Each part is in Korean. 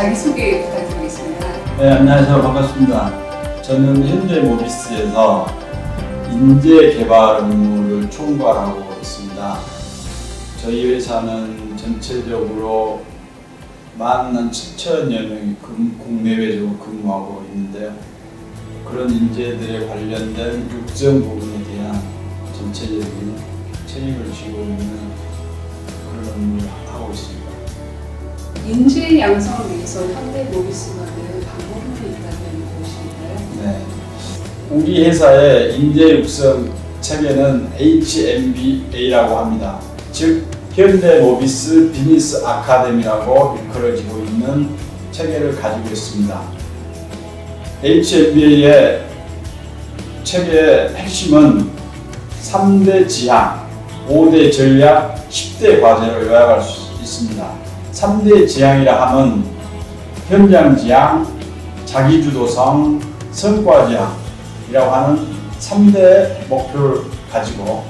자기소개 부탁드리겠습니다. 네, 안녕하세요. 반갑습니다. 저는 현대모비스에서 인재 개발 업무를 총괄하고 있습니다. 저희 회사는 전체적으로 만 7천여 명이 국내외적으로 근무하고 있는데요. 그런 인재들에 관련된 육성 부분에 대한 전체적인 책임을 지고 있는 그런 업무를 하고 있습니다. 인재 양성을 위해서 현대 모비스만의 방법이 있다면 무엇인가요? 네. 우리 회사의 인재 육성 체계는 HMBA라고 합니다. 즉 현대 모비스 비즈니스 아카데미라고 일컬어지고 있는 체계를 가지고 있습니다. HMBA의 체계의 핵심은 3대 지향, 5대 전략, 10대 과제를 요약할 수 있습니다. 3대 지향이라 하면 현장 지향, 자기주도성, 성과 지향이라고 하는 3대 목표를 가지고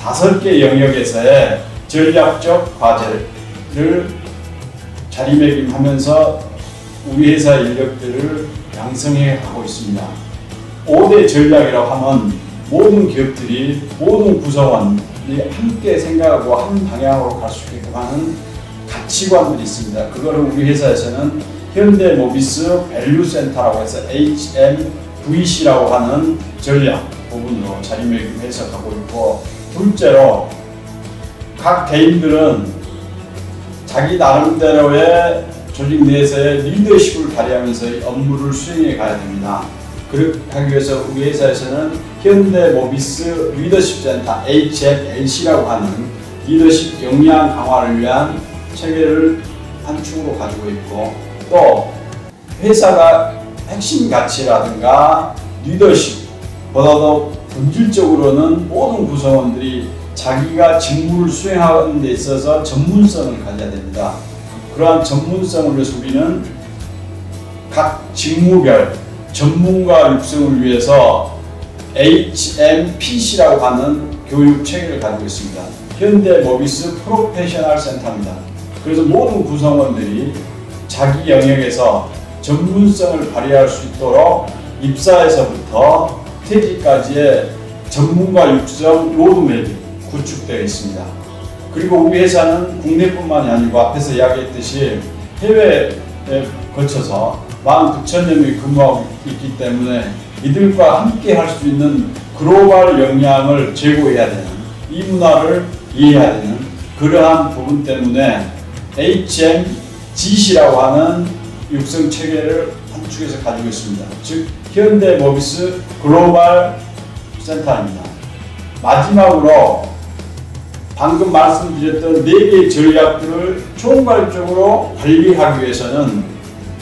다섯 개 영역에서의 전략적 과제를 자리매김하면서 우리 회사 인력들을 양성해 가고 있습니다. 5대 전략이라고 하면 모든 기업들이 모든 구성원이 함께 생각하고 한 방향으로 갈 수 있게끔 하는 가치관들이 있습니다. 그거를 우리 회사에서는 현대모비스 밸류센터라고 해서 HMVC라고 하는 전략 부분으로 자리매김해서 가고 있고 둘째로 각 개인들은 자기 나름대로의 조직 내에서의 리더십을 발휘하면서 업무를 수행해 가야 됩니다. 그렇게 하기 위해서 우리 회사에서는 현대모비스 리더십 센터 HMLC라고 하는 리더십 역량 강화를 위한 체계를 한 축으로 가지고 있고 또 회사가 핵심 가치라든가 리더십 보다도 본질적으로는 모든 구성원들이 자기가 직무를 수행하는 데 있어서 전문성을 가져야 됩니다. 그러한 전문성을 위해서 우리는 각 직무별 전문가 육성을 위해서 HMPC라고 하는 교육 체계를 가지고 있습니다. 현대 모비스 프로페셔널 센터입니다. 그래서 모든 구성원들이 자기 영역에서 전문성을 발휘할 수 있도록 입사에서부터 퇴직까지의 전문가 육성 로드맵이 구축되어 있습니다. 그리고 우리 회사는 국내뿐만이 아니고 앞에서 이야기했듯이 해외에 거쳐서 19,000여 명이 근무하고 있기 때문에 이들과 함께 할 수 있는 글로벌 역량을 제고해야 되는 이 문화를 이해해야 되는 그러한 부분 때문에 HMGC라고 하는 육성 체계를 한 축에서 가지고 있습니다. 즉 현대 모비스 글로벌 센터입니다. 마지막으로 방금 말씀드렸던 네 개의 전략들을 총괄적으로 관리하기 위해서는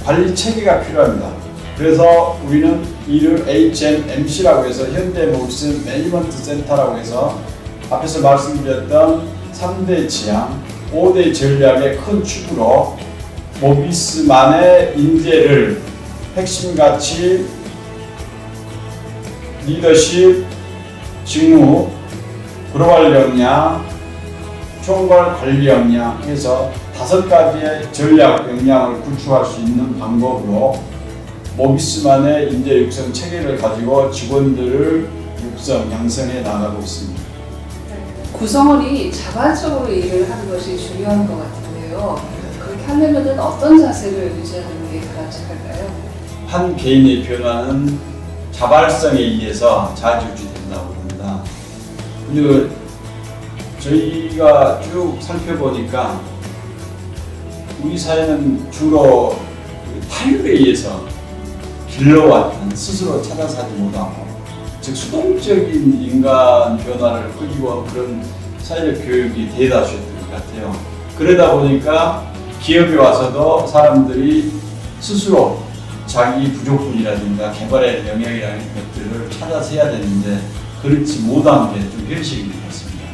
관리 체계가 필요합니다. 그래서 우리는 이를 HMMC라고 해서 현대 모비스 매니먼트 센터라고 해서 앞에서 말씀드렸던 3대 지향, 5대 전략의 큰 축으로 모비스만의 인재를 핵심 가치, 리더십, 직무, 글로벌 역량, 총괄 관리 역량 해서 다섯 가지의 전략 역량을 구축할 수 있는 방법으로 모비스만의 인재 육성 체계를 가지고 직원들을 육성, 양성해 나가고 있습니다. 구성원이 자발적으로 일을 하는 것이 중요한 것 같은데요. 그렇게 하려면 어떤 자세를 유지하는 게 바람직할까요? 한 개인의 변화는 자발성에 의해서 좌지우지된다고 봅니다. 근데 저희가 쭉 살펴보니까 우리 사회는 주로 타율에 의해서 길러왔던 스스로 찾아서 하지 못하고 즉 수동적인 인간 변화를 끌기원 그런 사회적 교육이 대다수였던 것 같아요. 그러다 보니까 기업에 와서도 사람들이 스스로 자기 부족분이라든가 개발의 영역이라는 것들을 찾아서 해야 되는데 그렇지 못한 게 좀 현실인 것 같습니다.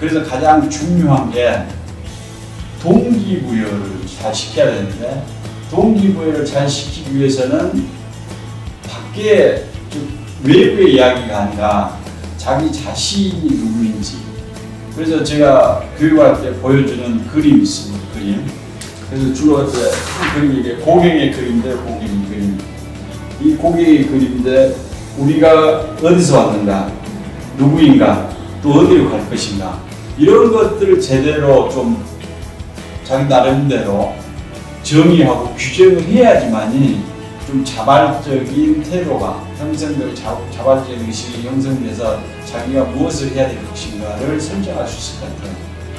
그래서 가장 중요한 게 동기부여를 잘 시켜야 되는데 동기부여를 잘 시키기 위해서는 밖에 외부의 이야기가 아니라 자기 자신이 누구인지 그래서 제가 교육할 때 보여주는 그림이 있습니다. 그림 그래서 주로 이제 한 그림이 이게 고갱의 그림인데 고갱의 그림. 이 고갱의 그림인데 우리가 어디서 왔는가, 누구인가, 또 어디로 갈 것인가 이런 것들을 제대로 좀 자기 나름대로 정의하고 규정을 해야지만이 좀 자발적인 태도가 형성되고 자, 자발적인 의식이 형성돼서 자기가 무엇을 해야 될 것인가를 설정할 수 있을 것 같아요.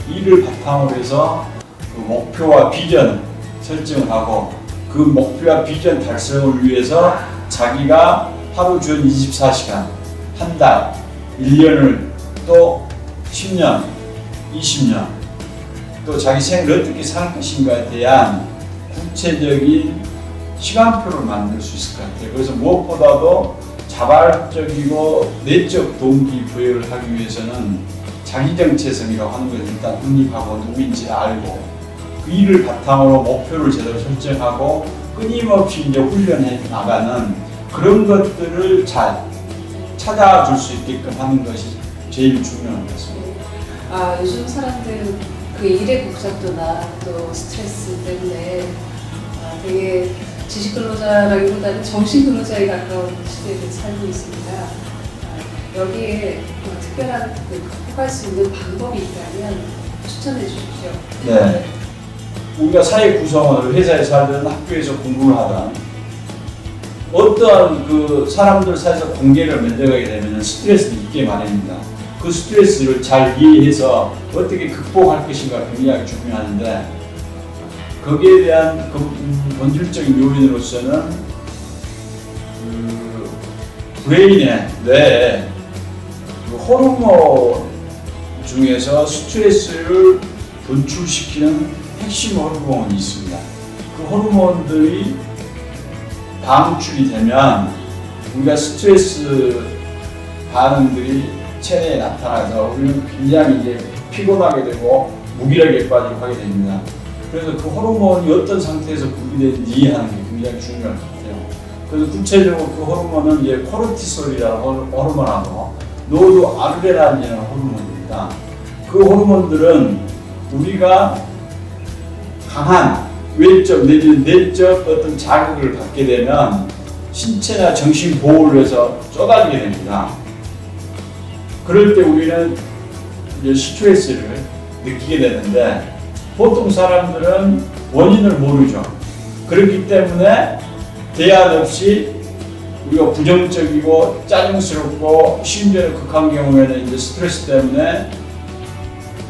이를 바탕으로 해서 그 목표와 비전 설정을 하고 그 목표와 비전 달성을 위해서 자기가 하루 준 24시간, 한 달, 1년을 또 10년, 20년 또 자기 생을 어떻게 살 것인가에 대한 구체적인 시간표를 만들 수 있을 것 같아요. 그래서 무엇보다도 자발적이고 내적 동기 부여를 하기 위해서는 자기 정체성이라고 하는 것을 일단 확립하고 누구인지 알고 그 일을 바탕으로 목표를 제대로 설정하고 끊임없이 이제 훈련해 나가는 그런 것들을 잘 찾아줄 수 있게끔 하는 것이 제일 중요한 것 같습니다. 아, 요즘 사람들은 그 일의 복잡도나 또 스트레스 때문에 아, 되게 지식 근로자라기보다는 정신 근로자에 가까운 시대를 살고 있습니다. 아, 여기에 뭐 특별한 그 극복할 수 있는 방법이 있다면 추천해 주십시오. 네. 우리가 사회 구성원을 회사에 살든 학교에서 공부를 하든 어떠한 그 사람들 사이에서 관계를 맺어가게 되면 스트레스를 있게 마련입니다. 그 스트레스를 잘 이해해서 어떻게 극복할 것인가 굉장히 중요한데 거기에 대한 그 음, 본질적인 요인으로서는 그 브레인의 뇌에 그 호르몬 중에서 스트레스를 분출시키는 핵심 호르몬이 있습니다. 그 호르몬들이 방출이 되면 우리가 스트레스 반응들이 체내에 나타나서 우리는 굉장히 이제 피곤하게 되고 무기력에 빠지고 하게 됩니다. 그래서 그 호르몬이 어떤 상태에서 분비되는지 이해하는 게 굉장히 중요할 것 같아요. 그래서 구체적으로 그 호르몬은 이제 코르티솔이라는 호르- 호르몬하고 노도 아르레나린이라는 호르몬입니다. 그 호르몬들은 우리가 강한 외적 내지 내적 어떤 자극을 받게 되면 신체나 정신 보호를 위해서 쏟아지게 됩니다. 그럴 때 우리는 스트레스를 느끼게 되는데 보통 사람들은 원인을 모르죠. 그렇기 때문에 대안 없이 우리가 부정적이고 짜증스럽고 심지어는 극한 경우에는 이제 스트레스 때문에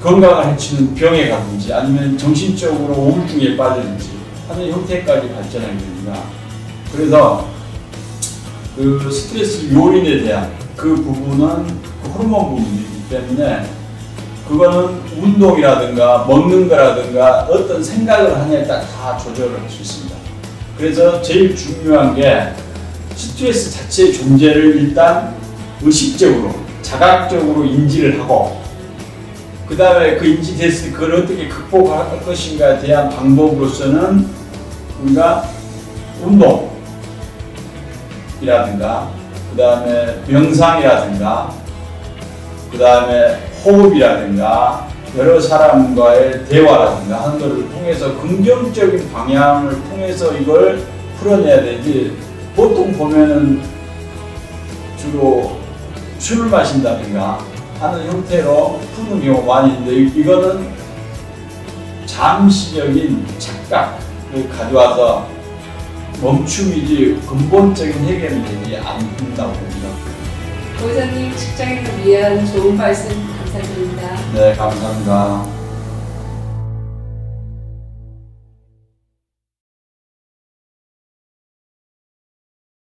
건강을 해치는 병에 가든지 아니면 정신적으로 우울증에 빠지든지 하는 형태까지 발전하게 됩니다. 그래서 그 스트레스 요인에 대한 그 부분은 그 호르몬 부분이기 때문에 그거는 운동이라든가 먹는 거라든가 어떤 생각을 하냐에 따라 다 조절을 할 수 있습니다. 그래서 제일 중요한 게 스트레스 자체의 존재를 일단 의식적으로 자각적으로 인지를 하고 그 다음에 그 인지됐을 때 그걸 어떻게 극복할 것인가에 대한 방법으로서는 우리가 운동이라든가 그 다음에 명상이라든가 그 다음에 호흡이라든가 여러 사람과의 대화라든가 하는 것을 통해서 긍정적인 방향을 통해서 이걸 풀어내야 되지 보통 보면은 주로 술을 마신다든가 하는 형태로 푸는 경우가 많이 있는데 이- 이거는 잠시적인 착각을 가져와서 멈춤이지 근본적인 해결이 되지 않는다고 봅니다. 고회장님 직장인을 위한 좋은 말씀 감사드립니다. 네, 감사합니다.